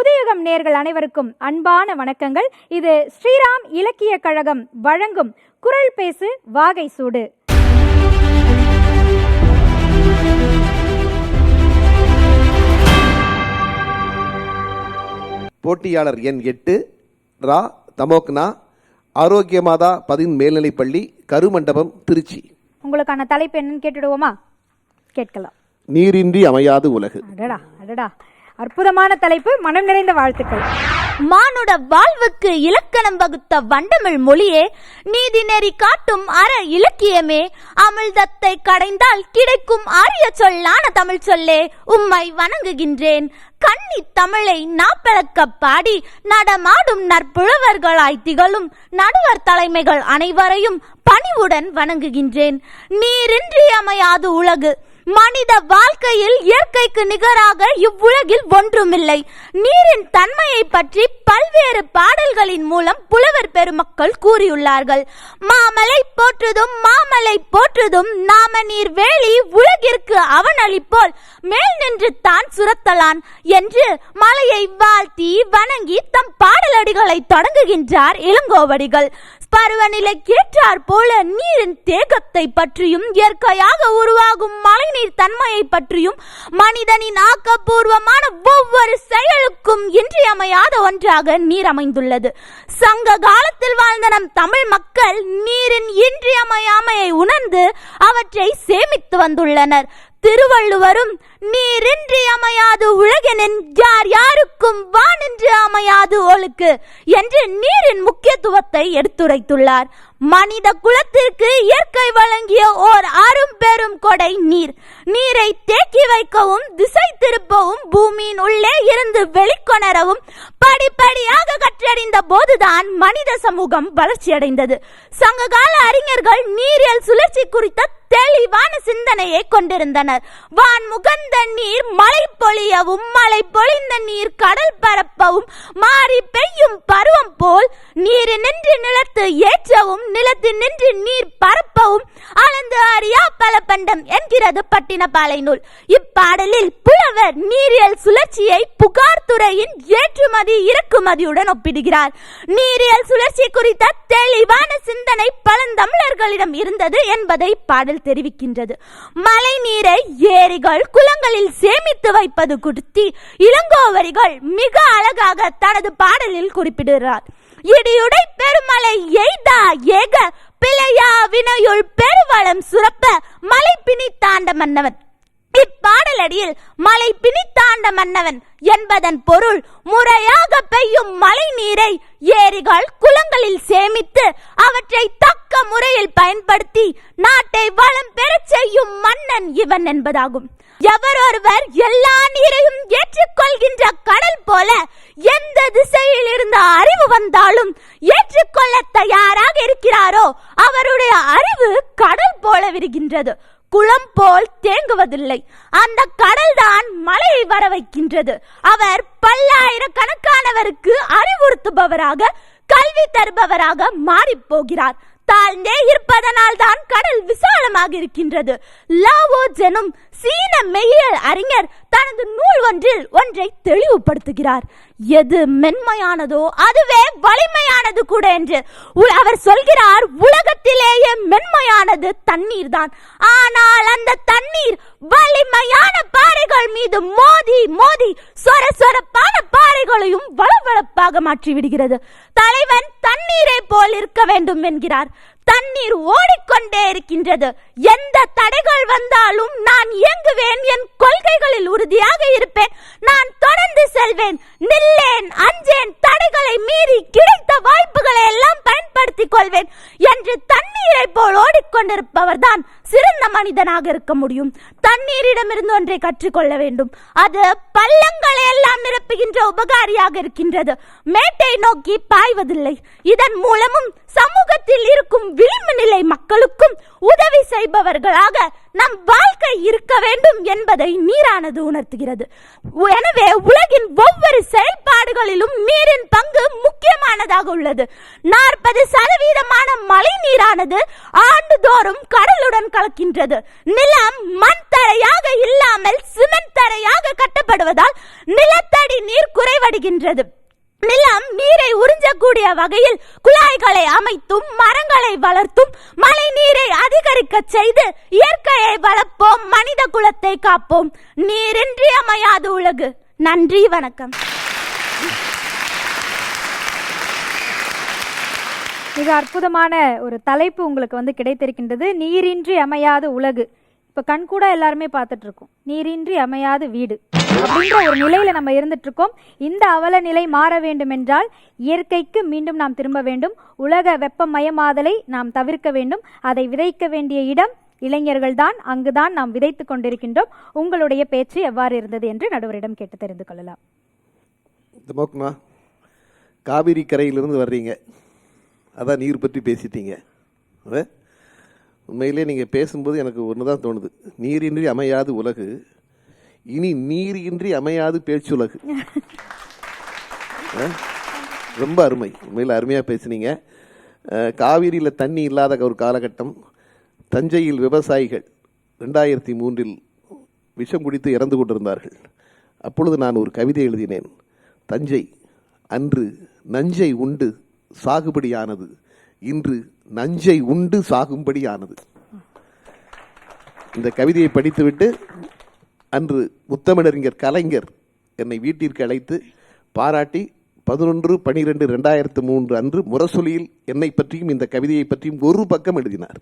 புதியுகம் நேர்கள் அனைவருக்கும் அன்பான வணக்கங்கள். இது ஸ்ரீராம் இலக்கிய கழகம் வழங்கும் குரல் பேசு வாகை சூடு. போட்டியாளர் எண் எட்டு ரா தமோக்னா ஆரோக்கியமாதா பதின் மேல்நிலைப்பள்ளி கருமண்டபம் திருச்சி. உங்களுக்கான தலைப்பு என்னன்னு கேட்டுடுவோமா? கேட்கலாம். நீரின்றி அமையாது உலகு. அடடா அடடா. அற்புதமான தலைப்பு மனம் நிறைந்த வாழ்த்துக்கள். மானுட வாழ்வுக்கு இலக்கணம் வகுத்த வண்டமிழ் மொழியே நீதி நெறி காட்டும் அற இலக்கியமே. அமிழ்தத்தை கடைந்தால் கிடைக்கும் ஆரிய சொல்லான தமிழ் சொல்லே உம்மை வணங்குகின்றேன். கன்னி தமிழை நாப்பழக்க பாடி நடமாடும் நற்புழவர்களாய் திகழும் நடுவர் தலைமைகள் அனைவரையும் பணிவுடன் வணங்குகின்றேன். நீரின்றி அமையாது உலகு மனித வாழ்க்கையில் இயற்கைக்கு நிகராக இவ்வுலகில் ஒன்றுமில்லை. நீரின் தன்மையை பற்றி பல்வேறு பாடல்களின் மூலம் புலவர் பெருமக்கள் கூறியுள்ளார்கள். மாமலை போற்றுதும் மாமலை போற்றுதும் நாம நீர் வேலி உலகிற்கு அவனளிப்போல் மேல் நின்று தான் சுரத்தலான் என்று மலையை வாழ்த்தி வணங்கி தம் பாடலடிகளை தொடங்குகின்றார் இளங்கோவடிகள். பருவநிலை கேற்றார் போல நீரின் தேகத்தை பற்றியும் இயற்கையாக உருவாகும் மழைநீர் தன்மையை பற்றியும் மனிதனின் ஆக்கப்பூர்வமான ஒவ்வொரு செயலுக்கும் இன்றியமையாத ஒன்றாக நீர் அமைந்துள்ளது சங்க காலத்தில் வாழ்ந்த நம் தமிழ் மக்கள் நீரின் இன்றியமையாமையை உணர்ந்து அவற்றை சேமித்து வந்துள்ளனர். திருவள்ளுவரும் நீரின்றி அமையாது உலகெனின் யார் யாருக்கும் வானின்றி அமையாது ஒழுக்கு என்று நீரின் முக்கியத்துவத்தை எடுத்துரைத்துள்ளார். மனித குலத்திற்கு இயற்கை வழங்கிய ஓர் அரும் பெரும் கொடை நீர். நீரை தேக்கி வைக்கவும் திசை திருப்பவும் பூமியின் உள்ளே இருந்து வெளிக்கொணரவும் படிப்படியாக கற்றறிந்த போதுதான் மனித சமூகம் வளர்ச்சியடைந்தது. சங்ககால அறிஞர்கள் நீரியல் சுழற்சி குறித்த தெளிவான சிந்தனையை கொண்டிருந்தனர். வான் முகந்த நீர் மழை பொழியவும் மழை பொழிந்த நீர் கடல் பரப்பவும் மாறி பெய்யும் பருவம் போல் நீர் நின்று நிலத்து ஏற்றவும் நிலத்து நின்று நீர் பரப்பவும் அளந்து அறியா பல பண்டம் என்கிறது பட்டினப்பாலை நூல். இப்பாடலில் புலவர் நீரியல் சுழற்சியை புகார் துறையின் ஏற்றுமதி இறக்குமதியுடன் ஒப்பிடுகிறார். நீரியல் சுழற்சி குறித்த தெளிவான சிந்தனை பழந்தமிழர்களிடம் இருந்தது என்பதை பாடல் தெரிவிக்கின்றது. மழை நீரை ஏரிகள் குளங்களில் சேமித்து வைப்பது குறித்து இளங்கோவரிகள் மிக அழகாக தனது பாடலில் குறிப்பிடுகிறார். இடியுடை பெருமலை எய்தா ஏக பிழையா வினையுள் பெருவளம் சுரப்ப மலை பிணி தாண்ட மன்னவன். இப்பாடலடியில் மலை பிணித்தாண்ட மன்னவன் என்பதன் பொருள் முறையாக பெய்யும் மழை நீரை ஏரிகள் குளங்களில் சேமித்து அவற்றை தக்க முறையில் பயன்படுத்தி நாட்டை வளம் பெறச் செய்யும் மன்னன் இவன் என்பதாகும். எவரொருவர் எல்லா நீரையும் ஏற்றுக்கொள்கின்ற கடல் போல எந்த திசையில் இருந்த அறிவு வந்தாலும் ஏற்றுக்கொள்ள தயாராக இருக்கிறாரோ அவருடைய அறிவு கடல் போல விரிகின்றது. குளம் போல் தேங்குவதில்லை. அந்த கடல்தான் மழையை வர வைக்கின்றது. அவர் பல்லாயிரக்கணக்கானவருக்கு அறிவுறுத்துபவராக கல்வி தருபவராக மாறி போகிறார். தாழ்ந்தே இருப்பதனால் தான் கடல் விசாலமாக இருக்கின்றது. லாவோ ஜெனும் சீன மெய்யியல் அறிஞர் தனது நூல் ஒன்றில் ஒன்றை தெளிவுபடுத்துகிறார். எது மென்மையானதோ அதுவே வலிமையானது கூட என்று அவர் சொல்கிறார் உலகத்திலேயே மென்மையானது தண்ணீர் தான் ஆனால் அந்த தண்ணீர் வலிமையான பாறைகள் மீது மோதி மோதி சொர சொரப்பான பாறைகளையும் வளவளப்பாக மாற்றி விடுகிறது தலைவன் தண்ணீரை போல் இருக்க வேண்டும் என்கிறார். தண்ணீர் ஓடிக்கொண்டே இருக்கின்றது. எந்த தடைகள் வந்தாலும் நான் இயங்குவேன் என் கொள்கைகளில் உறுதியாக இருப்பேன். நான் தொடர்ந்து செல்வேன் நில்லேன் அஞ்சேன் தடைகளை மீறி கிடைத்த வாய்ப்புகளை எல்லாம் பயன்படுத்திக் கொள்வேன் என்று தண்ணீரை போல் ஓடிக்கொண்டிருப்பவர் தான் சிறந்த மனிதனாக இருக்க முடியும். தண்ணீரிடமிருந்து ஒன்றை கற்றுக்கொள்ள வேண்டும். அது பள்ளங்களை எல்லாம் நிரப்புகின்ற உபகாரியாக இருக்கின்றது. மேட்டை நோக்கி பாய்வதில்லை. இதன் மூலமும் சமூகத்தில் இருக்கும் விளிம்பு நிலை மக்களுக்கும் உதவி செய்பவர்களாக நம் வாழ்க்கை இருக்க வேண்டும் என்பதை நீரானது உணர்த்துகிறது. எனவே உலகின் ஒவ்வொரு செயல்பாடுகளிலும் நீரின் பங்கு முக்கியமானதாக உள்ளது. நாற்பது சதவீதமான மழை நீரானது ஆண்டுதோறும் கடலுடன் கலக்கின்றது. நிலம் மண் தரையாக இல்லாமல் சிமெண்ட் தரையாக கட்டப்படுவதால் நிலத்தடி நீர் குறைவடைகின்றது. நிலம் நீரை உறிஞ்சக்கூடிய வகையில் குழாய்களை அமைத்தும் மரங்களை வளர்த்தும் மழை நீரை அதிகரிக்க செய்து இயற்கையை வளர்ப்போம் மனித குலத்தை காப்போம். நீரின்றி அமையாது உலகு. நன்றி வணக்கம். மிக அற்புதமான ஒரு தலைப்பு உங்களுக்கு வந்து கிடைத்திருக்கின்றது. நீரின்றி அமையாது உலகு. இப்ப கண்கூட எல்லாருமே பார்த்துட்டு இருக்கோம் நீரின்றி அமையாது வீடு. அப்படின்ற ஒரு நிலையில நம்ம இருந்துட்டு இருக்கோம் இந்த அவல நிலை மாற வேண்டும் என்றால் இயற்கைக்கு மீண்டும் நாம் திரும்ப வேண்டும். உலக வெப்பமயமாதலை நாம் தவிர்க்க வேண்டும். அதை விதைக்க வேண்டிய இடம் இளைஞர்கள்தான். அங்குதான் நாம் விதைத்து கொண்டிருக்கின்றோம். உங்களுடைய பேச்சு எவ்வாறு இருந்தது என்று நடுவரிடம் கேட்டு தெரிந்து கொள்ளலாம். தமோக்னா காவிரி கரையிலிருந்து வர்றீங்க. அதான் நீர் பற்றி பேசிட்டீங்க. உண்மையிலே நீங்கள் பேசும்போது எனக்கு ஒன்று தான் தோணுது. நீரின்றி அமையாது உலகு இனி நீரின்றி இன்றி அமையாது பேச்சுலகு. ஆ? ரொம்ப அருமை. உண்மையில் அருமையாக பேசுனீங்க. காவிரியில் தண்ணி இல்லாத ஒரு காலகட்டம் தஞ்சையில் விவசாயிகள் ரெண்டாயிரத்தி மூன்றில் விஷம் குடித்து இறந்து கொண்டிருந்தார்கள். அப்பொழுது நான் ஒரு கவிதை எழுதினேன். தஞ்சை அன்று நஞ்சை உண்டு சாகுபடியானது இன்று நஞ்சை உண்டு சாகும்படியானது. இந்த கவிதையை படித்துவிட்டு அன்று முத்தமிழறிஞர் கலைஞர் என்னை வீட்டிற்கு அழைத்து பாராட்டி பதினொன்று பனிரெண்டு ரெண்டாயிரத்து மூன்று அன்று முரசொலியில் என்னை பற்றியும் இந்த கவிதையை பற்றியும் ஒரு பக்கம் எழுதினார்.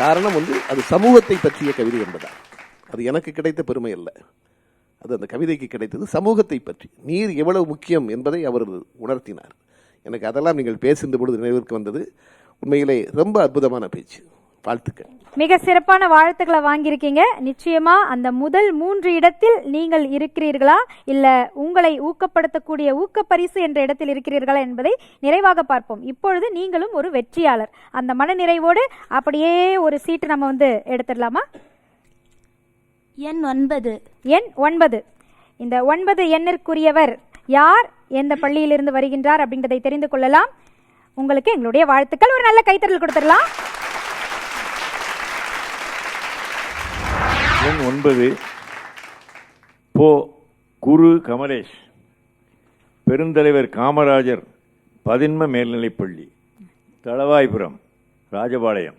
காரணம் வந்து அது சமூகத்தை பற்றிய கவிதை என்பதா அது எனக்கு கிடைத்த பெருமை அல்ல. அது அந்த கவிதைக்கு கிடைத்தது சமூகத்தை பற்றி. நீர் எவ்வளவு முக்கியம் என்பதை அவர் உணர்த்தினார். எனக்கு அதெல்லாம் நீங்கள் பேசுகின்ற பொழுது நினைவிற்கு வந்தது. உண்மையிலே ரொம்ப அற்புதமான பேச்சு. வாழ்த்துக்கள். மிக சிறப்பான வாழ்த்துக்களை வாங்கியிருக்கீங்க. நிச்சயமா அந்த முதல் மூன்று இடத்தில் நீங்கள் இருக்கிறீர்களா? இல்ல உங்களை ஊக்கப்படுத்தக்கூடிய ஊக்கப்பரிசு என்ற இடத்தில் இருக்கிறீர்களா என்பதை நிறைவாக பார்ப்போம். இப்பொழுது நீங்களும் ஒரு வெற்றியாளர். அந்த மன நிறைவோடு அப்படியே ஒரு சீட்டு நம்ம வந்து எடுத்துடலாமா? எண் ஒன்பது. எண் ஒன்பது. இந்த ஒன்பது எண்ணிற்குரியவர் யார் எந்த பள்ளியிலிருந்து வருகின்றார் அப்படின்றதை தெரிந்து கொள்ளலாம். உங்களுக்கு எங்களுடைய வாழ்த்துக்கள். ஒரு நல்ல கைத்தறல் கொடுத்துடலாம். எண் ஒன்பது. போ. குரு கமலேஷ். பெருந்தலைவர் காமராஜர் பதின்ம மேல்நிலைப்பள்ளி தளவாய்புரம் ராஜபாளையம்.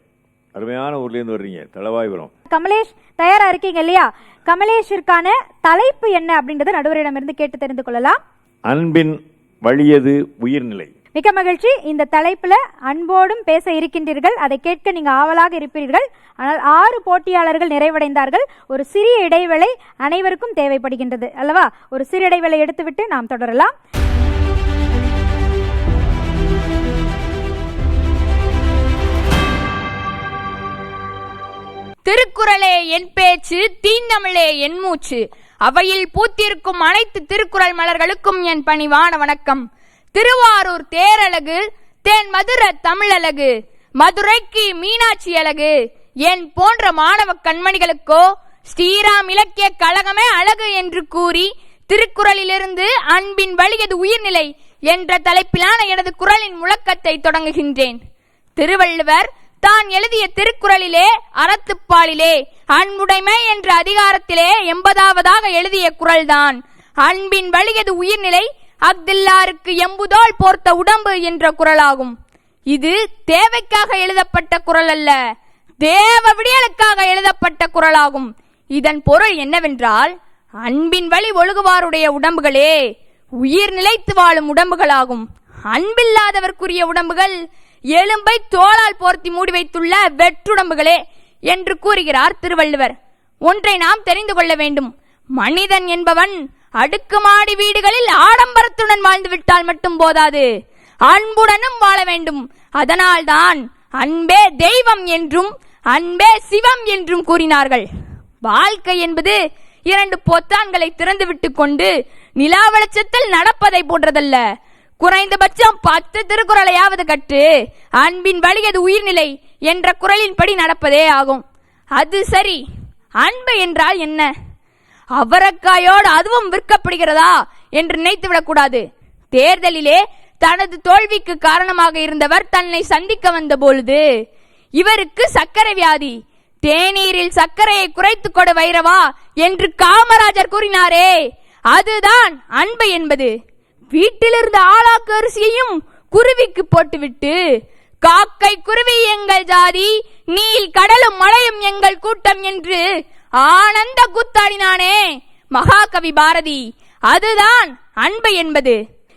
அருமையான ஊர்லேருந்து வர்றீங்க. தளவாய்புரம். கமலேஷ் தயாரா இருக்கீங்க இல்லையா? கமலேஷிற்கான தலைப்பு என்ன அப்படின்றத நடுவரிடமிருந்து கேட்டு தெரிந்து கொள்ளலாம். அன்பின் வழியது உயிர்நிலை. மிக்க மகிழ்ச்சி. இந்த தலைப்புல அன்போடும் பேச இருக்கின்றீர்கள். அதை கேட்க நீங்க ஆவலாக இருப்பீர்கள். ஆனால் ஆறு போட்டியாளர்கள் நிறைவடைந்தார்கள். ஒரு சிறிய இடைவேளை அனைவருக்கும் தேவைப்படுகின்றது. அல்லவா? ஒரு சிறு இடைவேளை எடுத்துவிட்டு நாம் தொடரலாம். திருக்குறளே என் பேச்சு தீந்தமிழே என் மூச்சு. அவையில் பூத்திருக்கும் அனைத்து திருக்குறள் மலர்களுக்கும் என் பணிவான வணக்கம். திருவாரூர் தேரழகு தேன் மதுர தமிழழகு மதுரைக்கு மீனாட்சி அழகு என் போன்ற மாணவ கண்மணிகளுக்கோ ஸ்ரீராம் இலக்கிய கழகமே அழகு என்று கூறி திருக்குறளிலிருந்து அன்பின் வழியது உயிர்நிலை என்ற தலைப்பிலான எனது குரலின் முழக்கத்தை தொடங்குகின்றேன். திருவள்ளுவர் தான் எழுதிய திருக்குறளிலே அறத்துப்பாலிலே அன்புடைமை என்ற அதிகாரத்திலே எண்பதாவதாக எழுதிய குறள்தான் அன்பின் வழியது உயிர்நிலை? அப்துல்லாருக்கு எம்புதோல் போர்த்த உடம்பு என்ற குரலாகும். இது தேவைக்காக எழுதப்பட்ட குரல் அல்ல தேவ விடியலுக்காக எழுதப்பட்ட குரலாகும். இதன் பொருள் என்னவென்றால் அன்பின் வழி ஒழுகுவாருடைய உடம்புகளே உயிர் நிலைத்து வாழும் உடம்புகளாகும். அன்பில்லாதவர்க்குரிய உடம்புகள் எலும்பை தோளால் போர்த்தி மூடி வைத்துள்ள வெற்றுடம்புகளே என்று கூறுகிறார் திருவள்ளுவர். ஒன்றை நாம் தெரிந்து கொள்ள வேண்டும். மனிதன் என்பவன் அடுக்குமாடி வீடுகளில் ஆடம்பரத்துடன் வாழ்ந்து விட்டால் மட்டும் போதாது. அன்புடனும் வாழ வேண்டும். அதனால்தான் அன்பே தெய்வம் என்றும் அன்பே சிவம் என்றும் கூறினார்கள். வாழ்க்கை என்பது இரண்டு பொத்தான்களை திறந்துவிட்டு கொண்டு நிலா வெளிச்சத்தில் நடப்பதை போன்றதல்ல. குறைந்தபட்சம் பத்து திருக்குறளையாவது கற்று அன்பின் வழியது உயிர்நிலை என்ற குரலின்படி நடப்பதே ஆகும். அது சரி. அன்பு என்றால் என்ன? அவரக்காயோடு அதுவும் விற்கப்படுகிறதா என்று நினைத்து விடக்கூடாது தேர்தலிலே தனது தோல்விக்கு காரணமாக இருந்தவர் தன்னை சந்திக்க வந்த பொழுது இவருக்கு சக்கரை வியாதி தேநீரில் சர்க்கரையை குறைத்து கொடு வைரவா என்று காமராஜர் கூறினாரே. அதுதான் அன்பு என்பது. வீட்டிலிருந்த ஆளாக்கு அரிசியையும் குருவிக்கு போட்டுவிட்டு காக்கை குருவி எங்கள் ஜாதி நீல் கடலும் மழையும் எங்கள் கூட்டம் என்று ஆனந்த கூத்தாடினானே மகாகவி பாரதி. அதுதான் அன்பு என்பது.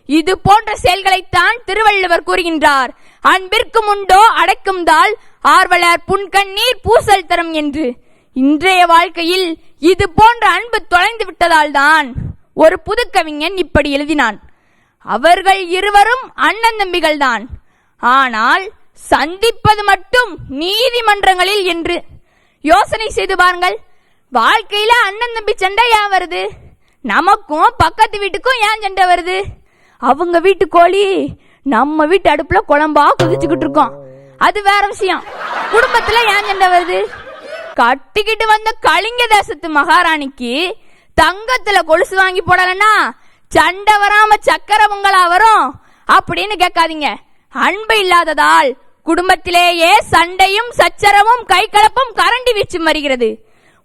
இது போன்ற செயல்களைத்தான் திருவள்ளுவர் கூறுகின்றார். அன்பிற்கும் உண்டோ அடைக்கும் தாள் ஆர்வலர் புன்கண்ணீர் பூசல் தரும் என்று. இன்றைய வாழ்க்கையில் இது போன்ற அன்பு தொலைந்து விட்டதால் தான் ஒரு புதுக்கவிஞன் இப்படி எழுதினான். அவர்கள் இருவரும் அண்ணன் தம்பிகள்தான். ஆனால் சந்திப்பது மட்டும் நீதிமன்றங்களில் என்று. யோசனை செய்து பாருங்கள். வாழ்க்கையில அண்ணன் தம்பி சண்டை ஏன் வருது? நமக்கும் பக்கத்து வீட்டுக்கும் ஏன் சண்டை வருது? அவங்க வீட்டு கோழி நம்ம வீட்டு அடுப்புல குழம்பா குதிச்சுக்கிட்டு இருக்கோம். அது வேற விஷயம். குடும்பத்துல ஏன் சண்டை வருது? கட்டிக்கிட்டு வந்த கலிங்க தேசத்து மகாராணிக்கு தங்கத்துல கொலுசு வாங்கி போடலன்னா சண்டை வராம சக்கர பொங்கலா வரும் அப்படின்னு கேட்காதீங்க. அன்பு இல்லாததால் குடும்பத்திலேயே சண்டையும் சச்சரவும் கைகலப்பும் கரண்டி வீச்சும் வருகிறது.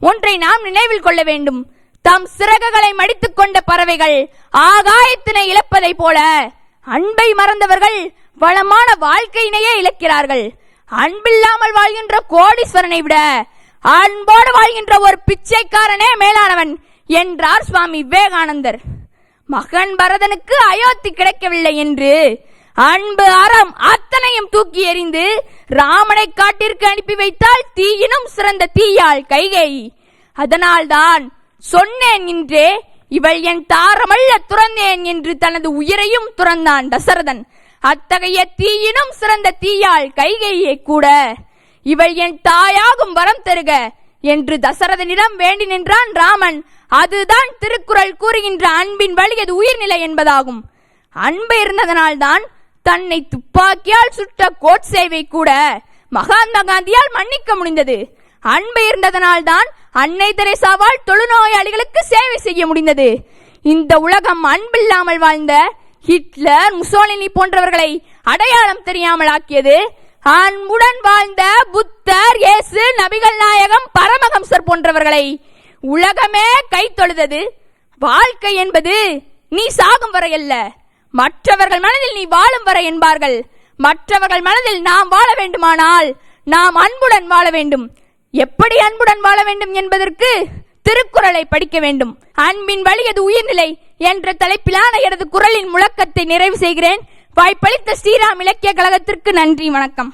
ஒன்றை நாம் நினைவில் கொள்ள வேண்டும். தம் சிறகுகளை மடித்துக் கொண்ட பறவைகள் ஆகாயத்தினை இழப்பதைப் போல அன்பை மறந்தவர்கள் வளமான வாழ்க்கையினையே இழக்கிறார்கள். அன்பில்லாமல் வாழ்கின்ற கோடீஸ்வரனை விட அன்போடு வாழ்கின்ற ஒரு பிச்சைக்காரனே மேலானவன் என்றார் சுவாமி விவேகானந்தர். மகன் பரதனுக்கு அயோத்தி கிடைக்கவில்லை என்று அன்பு அறம் அத்தனையும் தூக்கி எறிந்து ராமனை காட்டிற்கு அனுப்பி வைத்தால் தீயினும் சிறந்த தீயாள் கைகை. அதனால்தான் சொன்னேன் என்றே இவள் என் தாரமல்ல துறந்தேன் என்று தனது உயிரையும் துறந்தான் தசரதன். அத்தகைய தீயினும் சிறந்த தீயாள் கைகையை கூட இவள் என் தாயாகும் வரம் தருக என்று தசரதனிடம் வேண்டி நின்றான் ராமன். அதுதான் திருக்குறள் கூறுகின்ற அன்பின் வழி அது உயிர்நிலை என்பதாகும். அன்பு இருந்ததனால்தான் தன்னை துப்பாக்கியால் சுட்ட கோட்சேவை கூட மகாத்மா காந்தியால் மன்னிக்க முடிந்தது. அன்பு இருந்ததனால் தான் அன்னை தெரேசாவால் தொழுநோயாளிகளுக்கு சேவை செய்ய முடிந்தது. இந்த உலகம் அன்பில்லாமல் வாழ்ந்த ஹிட்லர் முசோலினி போன்றவர்களை அடையாளம் தெரியாமல் ஆக்கியது. அன்புடன் வாழ்ந்த புத்தர் இயேசு நபிகள் நாயகம் பரமஹம்சர் போன்றவர்களை உலகமே கை தொழுதது வாழ்க்கை என்பது நீ சாகும் வரை அல்ல. மற்றவர்கள் மனதில் நீ வாழும் வரை என்பார்கள். மற்றவர்கள் மனதில் நாம் வாழ வேண்டுமானால் நாம் அன்புடன் வாழ வேண்டும். எப்படி அன்புடன் வாழ வேண்டும் என்பதற்கு திருக்குறளை படிக்க வேண்டும். அன்பின் வழியது உயிர்நிலை என்ற தலைப்பிலான எனது குரலின் முழக்கத்தை நிறைவு செய்கிறேன். வாய்ப்பளித்த ஸ்ரீராம் இலக்கிய கழகத்திற்கு நன்றி வணக்கம்.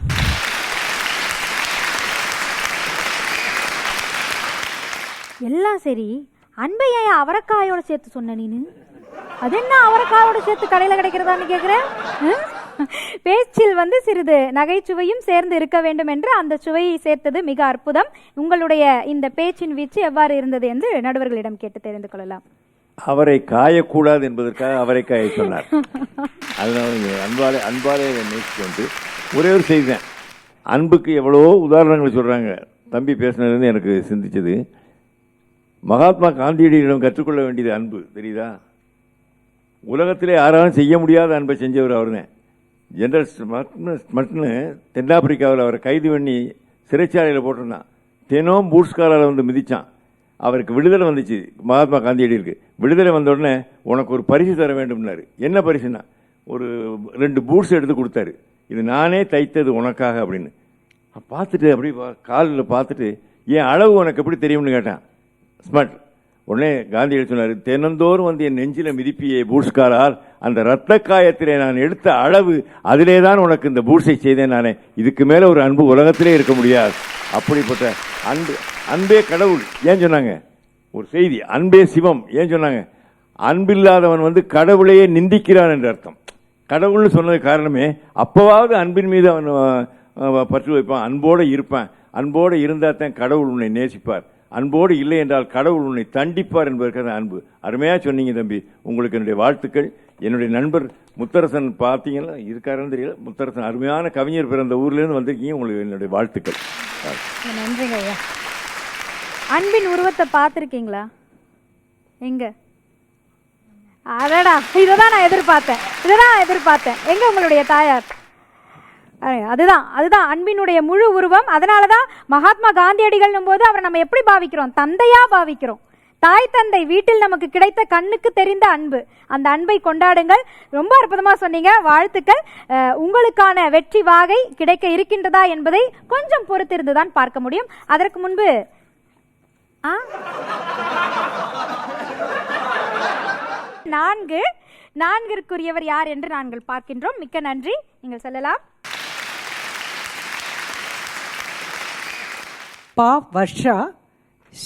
எல்லாம் சரி அன்பையா ஏன் அவரைக்காயோட சேர்த்து சொன்ன நீனு? அது என்ன அவரைக்காவோட சேர்த்து கடையில் கிடைக்கிறதான்னு கேட்குறேன் பேச்சில் வந்து சிறிது நகைச்சுவையும் சேர்ந்து இருக்க வேண்டும் என்று அந்த சுவையை சேர்த்தது மிக அற்புதம். உங்களுடைய இந்த பேச்சின் வீச்சு எவ்வாறு இருந்தது என்று நடுவர்களிடம் கேட்டு தெரிந்து கொள்ளலாம். அவரை காயக்கூடாது என்பதற்காக அவரை காய சொன்னார். அதனால அன்பாலே அன்பாலே நேசிச்சு வந்து ஒரே ஒரு செய்தி தான் அன்புக்கு எவ்வளோ உதாரணங்கள் சொல்றாங்க. தம்பி பேசினதுலேருந்து எனக்கு சிந்திச்சது. மகாத்மா காந்தியடிகளிடம் கற்றுக்கொள்ள வேண்டியது அன்பு தெரியுதா? உலகத்திலே யாராலும் செய்ய முடியாத அன்பை செஞ்சவர் அவர்தான் ஜெனரல் ஸ்மட்னு தென்னாப்பிரிக்காவில் அவரை கைது பண்ணி சிறைச்சாலையில் போட்டிருந்தான். தினம் பூட்ஸ்காரால் வந்து மிதித்தான் அவருக்கு விடுதலை வந்துச்சு மகாத்மா காந்தியடிகளுக்கு. விடுதலை வந்த உடனே உனக்கு ஒரு பரிசு தர வேண்டும்னாரு. என்ன பரிசுனா ஒரு ரெண்டு பூட்ஸ் எடுத்து கொடுத்தாரு. இது நானே தைத்தது உனக்காக அப்படின்னு. பார்த்துட்டு அப்படி காலில் பார்த்துட்டு என் அளவு உனக்கு எப்படி தெரியும்னு கேட்டான். ஸ்மார்ட் உடனே காந்தியடி சொன்னார் தினந்தோறும் வந்து என் நெஞ்சில மிதிப்பியை பூட்ஸ்காரால் அந்த இரத்த காயத்திலே நான் எடுத்த அளவு அதிலே தான் உனக்கு இந்த பூட்ஸை செய்தேன் நானே. இதுக்கு மேலே ஒரு அன்பு உலகத்திலே இருக்க முடியாது. அப்படிப்பட்ட அன்பு அன்பே கடவுள் ஏன் சொன்னாங்க? ஒரு செய்தி அன்பே சிவம் ஏன் சொன்னாங்க? அன்பில்லாதவன் வந்து கடவுளையே நிந்திக்கிறான் என்ற அர்த்தம். கடவுள்னு சொன்னது காரணமே அப்பவாவது அன்பின் மீது அவன் பற்று வைப்பான் அன்போடு இருப்பான். அன்போடு இருந்தால் தான் கடவுள் உன்னை நேசிப்பார். அன்போடு இல்லை என்றால் கடவுள் உன்னை தண்டிப்பார் என்பதற்கான அன்பு. அருமையாக சொன்னீங்க தம்பி. உங்களுக்கு என்னுடைய வாழ்த்துக்கள். என்னுடைய நண்பர் முத்தரசன் பார்த்தீங்கன்னா இருக்காருன்னு தெரியல. முத்தரசன் அருமையான கவிஞர் பிறந்த ஊர்லேருந்து வந்திருக்கீங்க. உங்களுக்கு என்னுடைய வாழ்த்துக்கள். நன்றிங்க ஐயா. அன்பின் உருவத்தை பார்த்துருக்கீங்களா? எங்க? அதடா இதை தான் நான் எதிர்பார்த்தேன். இதை தான் எதிர்பார்த்தேன். எங்க உங்களுடைய தாயார்? அதுதான் அதுதான் அன்பினுடைய முழு உருவம். அதனால தான் மகாத்மா காந்தியடிகள்னும் போது அவரை நம்ம எப்படி பாவிக்கிறோம்? தந்தையா பாவிக்கிறோம். தாய் தந்தை வீட்டில் நமக்கு கிடைத்த கண்ணுக்கு தெரிந்த அன்பு. அந்த அன்பை கொண்டாடுங்கள். ரொம்ப அற்புதமாக சொன்னீங்க. வாழ்த்துக்கள். உங்களுக்கான வெற்றி வாகை கிடைக்க இருக்கின்றதா என்பதை கொஞ்சம் பொறுத்திருந்து தான் பார்க்க முடியும். அதற்கு முன்பு ஆ? நான்கு நான்கிற்குரியவர் யார் என்று நாங்கள் பார்க்கின்றோம். மிக்க நன்றி. நீங்கள் சொல்லலாம். பா வர்ஷா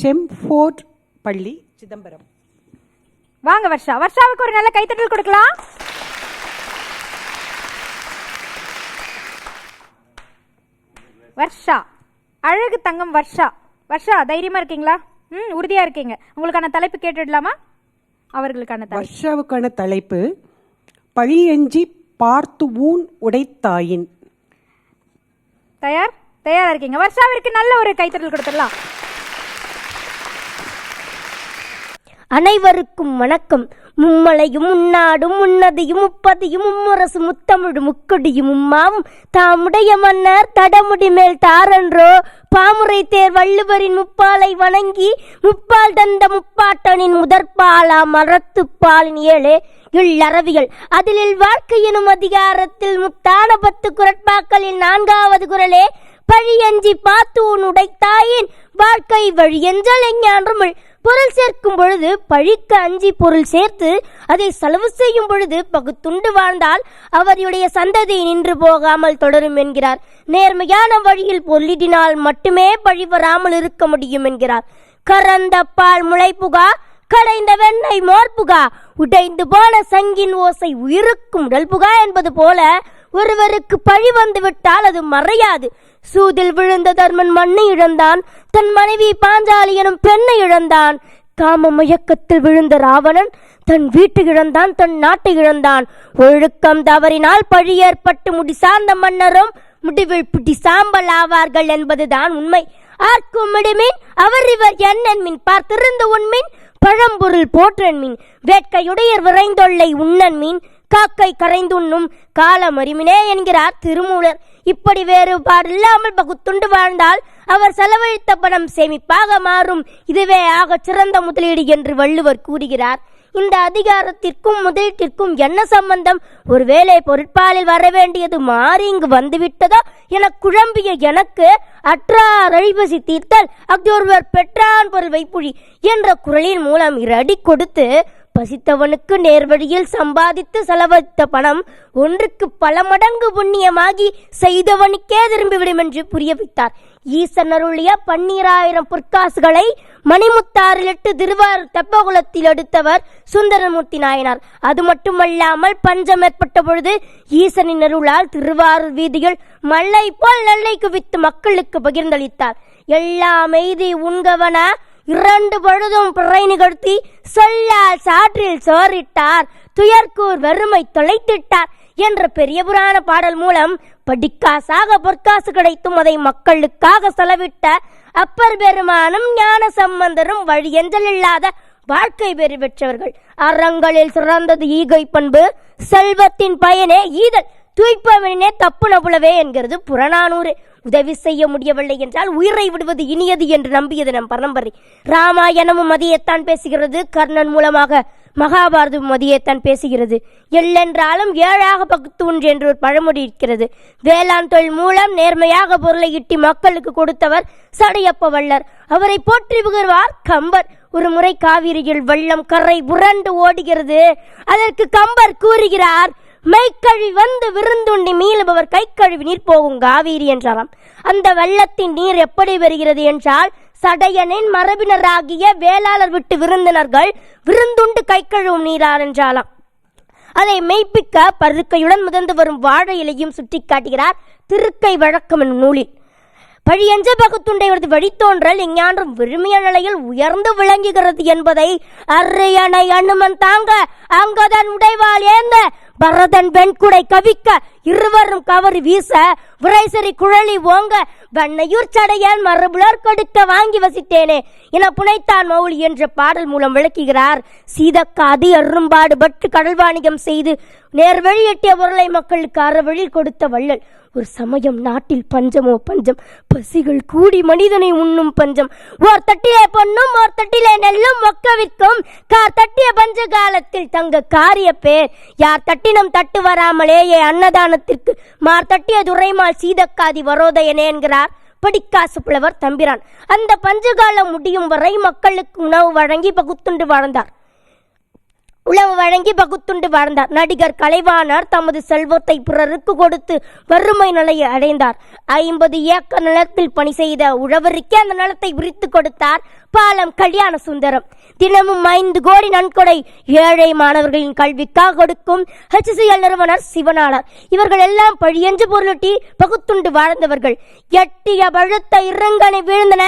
செம்ஃபோர்ட் பள்ளி சிதம்பரம். வாங்க வர்ஷா. வர்ஷாவுக்கு ஒரு நல்ல கைத்தட்டல் கொடுக்கலாம். வர்ஷா. அழகு தங்கம் வர்ஷா. வர்ஷா தைரியமா இருக்கீங்களா? ம் உறுதியா இருக்கீங்க. உங்களுக்கான தலைப்பு கேட்டுடலாமா அவர்களுக்கான தலைப்பு. வர்ஷாவுக்கான தலைப்பு பழியஞ்சி பார்த்து ஊன் உடைத்தாயின். தயார்? தயாரா இருக்கீங்க. வர்ஷாவிற்கு நல்ல ஒரு கைத்தட்டல் கொடுத்துடலாம். அனைவருக்கும் வணக்கம். மும்மலையும் முன்னாடும் முன்னதியும் முப்பதியும் மும்முரசு முத்தமிழும் முக்குடியும் உம்மாவும் தாமுடைய மன்னர் தடமுடி மேல் தாரன்றோ பாமுறை தேர் வள்ளுவரின் முப்பாலை வணங்கி முப்பால் தந்த முப்பாட்டனின் முதற்பாலா மரத்துப்பாலின் ஏழே இள்ளறவிகள் அதில் வாழ்க்கை எனும் அதிகாரத்தில் முத்தான பத்து குரட்பாக்களில் நான்காவது குரலே பழியஞ்சி பார்த்து உன் உடைத்தாயின் வாழ்க்கை வழியெஞ்சல் எஞ்ஞான்றுமிழ் பொருள் சேர்க்கும் பொழுது பழிக்கு அஞ்சி பொருள் சேர்த்து அதை செலவு செய்யும் பொழுது பகுத்துண்டு வாழ்ந்தால் அவருடைய சந்ததி நின்று போகாமல் தொடரும் என்கிறார். நேர்மையான வழியில் பொருளிடினால் மட்டுமே பழி வராமல் இருக்க முடியும் என்கிறார். கறந்த பால் முளைப்புகா கடைந்த வெண்ணெய் மோர்புகா உடைந்து போன சங்கின் ஓசை உயிருக்கும் உடல் புகா என்பது போல ஒருவருக்கு பழி வந்துவிட்டால் அது மறையாது. சூதில் விழுந்த தர்மன் மண்ணை இழந்தான். தன் மனைவி பாஞ்சாலி எனும் பெண்ணை இழந்தான். காம மயக்கத்தில் விழுந்த ராவணன் தன் வீட்டு இழந்தான் தன் நாட்டை இழந்தான். ஒழுக்கம் தவறினால் பழி ஏற்பட்டு முடி சார்ந்த மன்னரும் முடிவில் பிடி சாம்பல் ஆவார்கள் என்பதுதான் உண்மை. ஆர்க்கும் இடுமின் அவர் இவர் என்னன்மின் பார்த்திருந்த உண்மின் பழம்பொருள் போற்றன் மீன். வேட்கையுடையர் விரைந்தொல்லை உண்ணன் மீன். காக்கை கரைந்துண்ணும் காலம் அறிமினே என்கிறார் திருமூலர். இப்படி வேறுபாடு இல்லாமல் பகுத்துண்டு வாழ்ந்தால் அவர் செலவழித்த பணம் சேமிப்பாக மாறும். இதுவே ஆகச் சிறந்த முதலீடு என்று வள்ளுவர் கூறுகிறார். இந்த அதிகாரத்திற்கும் முதலீட்டிற்கும் என்ன சம்பந்தம்? ஒருவேளை பொருட்பாலில் வர வேண்டியது மாறி இங்கு வந்துவிட்டதோ என குழம்பிய எனக்கு அற்றார் அழிபசி தீர்த்தல் அஃதொருவர் பெற்றான் பொருள் வைப்புழி என்ற குரலின் மூலம் இரடி கொடுத்து பசித்தவனுக்கு நேர்வழியில் சம்பாதித்து செலவழித்த பணம் ஒன்றுக்கு பல மடங்கு புண்ணியமாகி செய்தவனுக்கே திரும்பிவிடும் என்று புரிய வைத்தார் ஈசன் அருளிய பன்னீராயிரம் பொற்காசுகளை மணிமுத்தாரிலிட்டு திருவாரூர் தெப்பகுலத்தில் எடுத்தவர் சுந்தரமூர்த்தி நாயனார். அது மட்டுமல்லாமல் பஞ்சம் ஏற்பட்ட பொழுது ஈசனின் அருளால் திருவாரூர் வீதியில் மல்லை போல் நெல்லை குவித்து மக்களுக்கு பகிர்ந்தளித்தார். எல்லாம் எய்தி உண்கவன இரண்டு பொழுதும் பிறை நிகழ்த்தி சொல்லால் சாற்றில் சோறிட்டார். துயர்கூர் வறுமை தொலைத்திட்டார் என்ற பெரிய புராண பாடல் மூலம் படிக்காசாக பொற்காசு கிடைத்தும் அதை மக்களுக்காக செலவிட்ட அப்பர் பெருமானும் ஞான சம்பந்தரும் வழியென்றல் இல்லாத வாழ்க்கை பெறு பெற்றவர்கள். அறங்களில் சிறந்தது ஈகை பண்பு செல்வத்தின் பயனே ஈதல். தூய்ப்பவனே தப்பு நபுலவே என்கிறது புறநானூறு. உதவி செய்ய முடியவில்லை என்றால் உயிரை விடுவது இனியது என்று நம்பியது நம் பரம்பரை. ராமாயணமும் மதியத்தான் பேசுகிறது. கர்ணன் மூலமாக மகாபாரதம் மதியத்தான் பேசுகிறது. எல்லென்றாலும் ஏழாக பகுத்து ஒன்று என்று ஒரு பழமொழி இருக்கிறது. வேளாண் தொழில் மூலம் நேர்மையாக பொருளை ஈட்டி மக்களுக்கு கொடுத்தவர் சடையப்ப வள்ளர். அவரை போற்றி புகழ்வார் கம்பர். ஒரு முறை காவிரியில் வெள்ளம் கரை புரண்டு ஓடுகிறது. அதற்கு கம்பர் கூறுகிறார் மெய்க்கழி வந்து விருந்துண்டி மீளுபவர் கை கழுவி நீர் போகும் காவேரி என்றாராம். அந்த வெள்ளத்தின் நீர் எப்படி வருகிறது என்றால் சடையனின் மரபினராகிய வேளாளர் விட்டு விருந்தினர்கள் விருந்துண்டு கை கழுவும் நீரார் என்றாலாம் அதை மெய்ப்பிக்க பருக்கையுடன் முதந்து வரும் வாழை இலையும் சுட்டிக்காட்டுகிறார் திருக்கை வழக்கம் என்னும் நூலில். பழியஞ்ச பகுத்துண்டையவரது வழித்தோன்றல் எஞ்ஞான்றும் விழுமிய நிலையில் உயர்ந்து விளங்குகிறது என்பதை அரியணை அனுமன் தாங்க அங்கதன் உடைவாள் ஏந்த பரதன் வெண்குடை கவிக்க இருவரும் கவரி வீச விரைசரி குழலி ஓங்க வண்ணையூர் சடையான் மறுபுலர் கொடுக்க வாங்கி வசித்தேனே என புனைத்தான் மௌலி என்ற பாடல் மூலம் விளக்குகிறார். சீதக்காதி அரும்பாடு பட்டு கடல் வாணிகம் செய்து நேர்வழி எட்டிய பொருளை மக்களுக்கு அறவழி கொடுத்த வள்ளல். ஒரு சமயம் நாட்டில் பஞ்சமோ பஞ்சம் பசிகள் கூடி மனிதனை உண்ணும் பஞ்சம். ஓர் தட்டிலே பொண்ணும் ஓர் தட்டிலே நெல்லும் மொக்கவிற்கும் கார் தட்டிய பஞ்ச காலத்தில் தங்க காரிய பேர். யார் தட்டினம் தட்டு வராமலேயே அன்னதானத்திற்கு மார் மார்த்தட்டிய துரைமால் சீதக்காதி வரோதயனே என்கிறார். படிக்காசு புலவர் தம்பிரான். அந்த பஞ்சகாலம் முடியும் வரை மக்களுக்கு உணவு வழங்கி பகுத்துண்டு வாழ்ந்தார். உழவு வழங்கி பகுத்துண்டு வாழ்ந்தார். நடிகர் கலைவாணர் தமது செல்வத்தை பிறருக்கு கொடுத்து வறுமை நிலையை அடைந்தார். ஐம்பது ஏக்கர் நிலத்தில் பணி செய்த உழவருக்கே அந்த நிலத்தை விரித்து கொடுத்தார் பாலம் கல்யாண சுந்தரம் தினமும் ஐந்து கோடி நன்கொடை ஏழை மாணவர்களின் கல்விக்காக கொடுக்கும் ஹெச்சிஎல் நிறுவனர் சிவனாளர் இவர்கள் எல்லாம் பழியென்று பொருளட்டி பகுத்துண்டு வாழ்ந்தவர்கள். எட்டிய பழுத்த இறங்கனை வீழ்ந்தன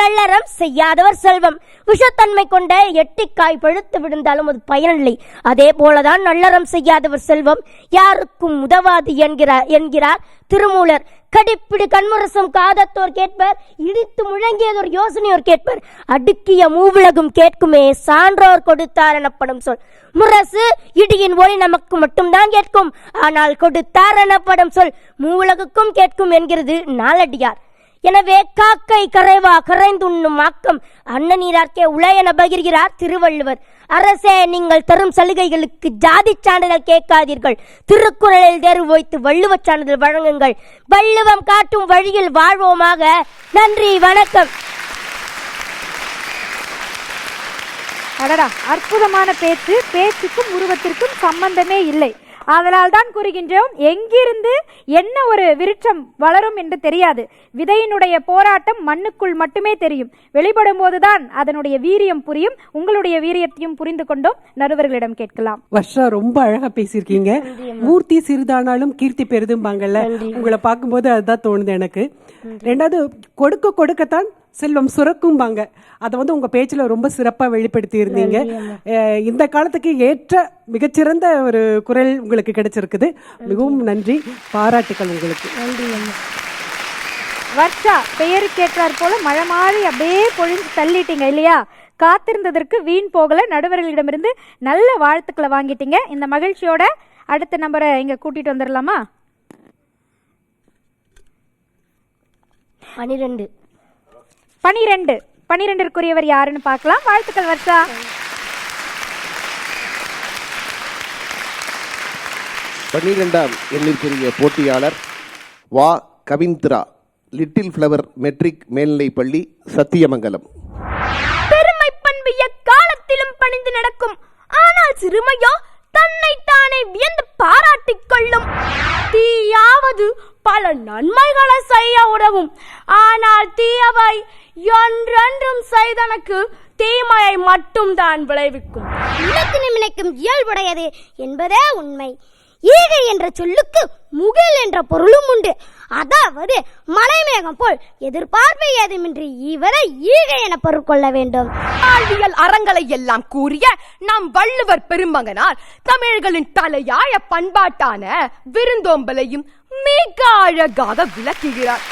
நல்லறம் செய்யாதவர் செல்வம். விஷத்தன்மை கொண்ட எட்டிக்காய் பழுத்து விழுந்தாலும் அது பயனில்லை. அதே போலதான் நல்லறம் செய்யாதவர் செல்வம். யாருக்கும் உதவாது என்கிறார் என்கிறார் திருமூலர். கடிப்பிடி கண்முரசம் காதத்தோர் கேட்பர். இடித்து முழங்கியதோர் யோசனையோர் கேட்பர். அடுக்கிய மூவுலகும் கேட்குமே சான்றோர் கொடுத்தார் எனப்படும் சொல். முரசு இடியின் ஒளி நமக்கு மட்டும்தான் கேட்கும். ஆனால் கொடுத்தார் எனப்படும் சொல். மூவுலகுக்கும் கேட்கும் என்கிறது நாளடியார் எனவே காக்கை கரைவா கரைந்துண்ணும் ஆக்கம். அன்னநீரார்க்கே உளையென பகிர்கிறார் திருவள்ளுவர். அரசே நீங்கள் தரும் சலுகைகளுக்கு ஜாதி சான்றிதழ் கேட்காதீர்கள். திருக்குறளில் தேர்வு வைத்து வள்ளுவச் சான்றிதழ் வழங்குங்கள். வள்ளுவம் காட்டும் வழியில் வாழ்வோமாக. நன்றி வணக்கம். அடடா அற்புதமான பேச்சு. பேச்சுக்கும் உருவத்திற்கும் சம்பந்தமே இல்லை. அதனால் தான் கூறுகின்றோம் எங்கிருந்து என்ன ஒரு விருட்சம் வளரும் என்று தெரியாது. விதையினுடைய போராட்டம் மண்ணுக்குள் மட்டுமே தெரியும். வெளிப்படும் போதுதான் அதனுடைய வீரியம் புரியும். உங்களுடைய வீரியத்தையும் புரிந்து கொண்டோம். நடுவர்களிடம் கேட்கலாம். வர்ஷா ரொம்ப அழகா பேசியிருக்கீங்க. மூர்த்தி சிறிதானாலும் கீர்த்தி பெரிதும்பாங்கல்ல. உங்களை பார்க்கும்போது அதுதான் தோணுது எனக்கு. ரெண்டாவது கொடுக்க கொடுக்கத்தான் செல்வம் சுரக்கும்பாங்க. அதை வந்து உங்க பேச்சுல ரொம்ப சிறப்பா வெளிப்படுத்தி இருந்தீங்க இந்த காலத்துக்கு ஏற்ற மிகச்சிறந்த ஒரு குரல் உங்களுக்கு கிடைச்சிருக்குது. மிகவும் நன்றி. பாராட்டுக்கள் உங்களுக்கு. வர்ஷா பெயருக்கேற்றாற் போல மழை மாதிரி அப்படியே பொழிஞ்சு தள்ளிட்டீங்க இல்லையா? காத்திருந்ததற்கு வீண் போகல. நடுவர்களிடமிருந்து நல்ல வாழ்த்துக்களை வாங்கிட்டீங்க. இந்த மகிழ்ச்சியோட அடுத்த நம்பரை இங்க கூட்டிட்டு வந்துடலாமா பனிரெண்டு. பனிரெண்டு. பனிரெண்டிற்குரியவர் யாருன்னு பார்க்கலாம். வாழ்த்துக்கள் வர்ஷா. பன்னிரெண்டாம் எண்ணிற்குரிய போட்டியாளர் வா கவிந்திரா லிட்டில் ஃப்ளவர் மெட்ரிக் மேல்நிலைப் பள்ளி சத்தியமங்கலம். பெருமை பண்பு எக்காலத்திலும் பணிந்து நடக்கும். ஆனால் சிறுமையோ தன்னை தானே வியந்து பாராட்டிக் கொள்ளும். தீயாவது பல நன்மைகளை செய்ய உதவும். ஆனால் தீயவை என்றென்றும் செய்தனக்கு தீமையை மட்டும் தான் விளைவிக்கும். உள்ளத்தினும் நினைக்கும் இயல்புடையது என்பதே உண்மை. ஈகை என்ற சொல்லுக்கு முகில் என்ற பொருளும் உண்டு. அதாவது மலைமேகம் போல் எதிர்பார்ப்பு ஏதுமின்றி இவரை ஈகை என பொருள் கொள்ள வேண்டும். வாழ்வியல் அறங்களை எல்லாம் கூறிய நம் வள்ளுவர் பெருமகனார் தமிழர்களின் தலையாய பண்பாட்டான விருந்தோம்பலையும் மிக அழகாக விளக்குகிறார்.